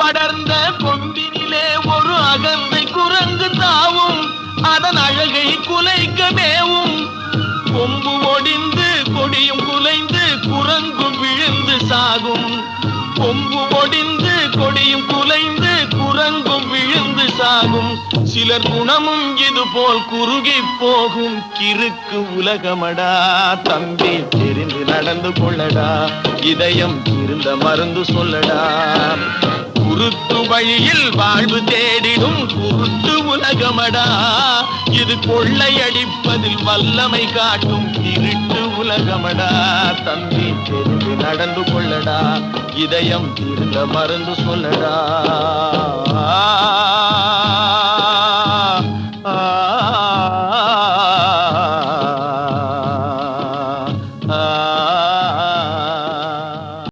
படர்ந்த கொம்பினிலே ஒரு அகந்தை குரங்கு தாவும். அதன் அழகை குலைக்க மேவும் கொம்பு ஒடிந்து கொடியும் குலைந்து குரங்கும் விழுந்து சாகும். கொம்பு ஒடிந்து கொடியும் குலைந்து குரங்கும் விழுந்து சாகும். சிலர் குணமும் இது போல் குறுகி போகும். கிறுக்கு உலகமடா தம்பி தெரிந்து நடந்து கொள்ளடா. இதயம் இருந்த மருந்து சொல்லடா. குருட்டு வழியில் வாழ்வு தேடிடும் குருட்டு உலகமடா. இது கொள்ளையடிப்பதில் வல்லமை காட்டும் திருட்டு உலகமடா. தம்பி தெரிந்து நடந்து கொள்ளடா. இதயம் திருந்த மருந்து சொல்லடா.